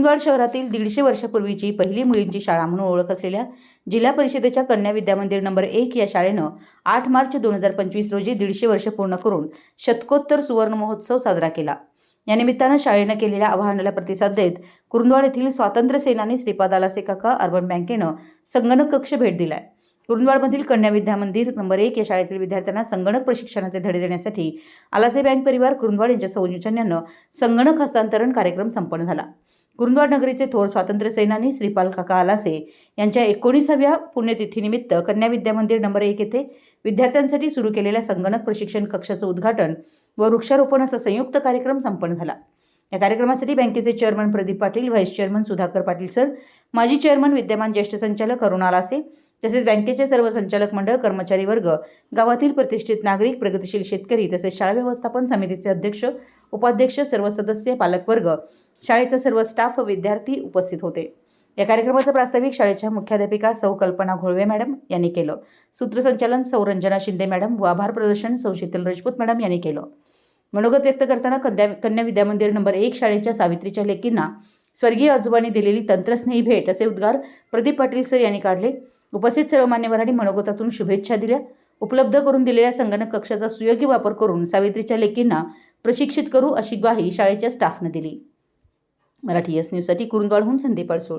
कुरुंदवाड शहरातील दीडशे वर्षापूर्वीची पहिली मुलींची शाळा म्हणून ओळख असलेल्या जिल्हा परिषदेच्या कन्या विद्यामंदिर नंबर एक या शाळेनं आठ मार्च दोन हजार पंचवीस रोजी दीडशे वर्ष पूर्ण करून शतकोत्तर सुवर्ण महोत्सव साजरा केला. या निमित्तानं शाळेनं केलेल्या आवाहनाला प्रतिसाद देत कुरुंदवाड येथील स्वातंत्र्य सेनानी श्रीपादाला सेकाका काका अर्बन बँकेनं संगणक कक्ष भेट दिलाय. कुरुंदवाडमधील कन्या विद्या मंदिर नंबर एक या शाळेतील विद्यार्थ्यांना संगणक प्रशिक्षणाचे धडे देण्यासाठी आलासे बँक परिवार कुरुंदवाड यांच्या सौजन्यानं संगणक हस्तांतरण कार्यक्रम संपन्न झाला. कुरुंदवाड नगरीचे थोर स्वातंत्र्य सेनानी श्रीपाल काका आलासे यांच्या एकोणीसाव्या पुण्यतिथीनिमित्त कन्या विद्या मंदिर नंबर एक येथे विद्यार्थ्यांसाठी सुरू केलेल्या संगणक प्रशिक्षण कक्षाचं उद्घाटन व वृक्षारोपणाचा संयुक्त कार्यक्रम संपन्न झाला. या कार्यक्रमासाठी बँकेचे chairman Pradeep Patil vice chairman Sudhakar Patil sir माजी चेअरमन विद्यमान ज्येष्ठ संचालक अरुणा लासे तसेच बँकेचे सर्व संचालक मंडळ कर्मचारी वर्ग गावातील प्रतिष्ठित नागरिक प्रगतिशील शेतकरी तसेच शाळा व्यवस्थापन समितीचे अध्यक्ष उपाध्यक्ष सर्व सदस्य पालकवर्ग शाळेचा सर्व स्टाफ व विद्यार्थी उपस्थित होते. या कार्यक्रमाचं प्रास्ताविक शाळेच्या मुख्याध्यापिका सौ कल्पना घोळवे मॅडम यांनी केलं. सूत्रसंचालन सौरंजना शिंदे मॅडम व आभार प्रदर्शन सौ शीतल राजपूत मॅडम यांनी केलं. मनोगत व्यक्त करताना कन्या कन्या विद्यामंदिर नंबर एक शाळेच्या सावित्रीच्या लेकींना स्वर्गीय आजोबांनी दिलेली तंत्रस्नेही भेट असे उद्गार प्रदीप पाटील सर यांनी काढले. उपस्थित सर्व मान्यवरांनी मनोगतातून शुभेच्छा दिल्या. उपलब्ध करून दिलेल्या संगणक कक्षाचा सुयोग्य वापर करून सावित्रीच्या लेकींना प्रशिक्षित करू अशी ग्वाही शाळेच्या स्टाफनं दिली. मराठी एस न्यूजसाठी कुरुंदवाडहून संदीप अडसूळ.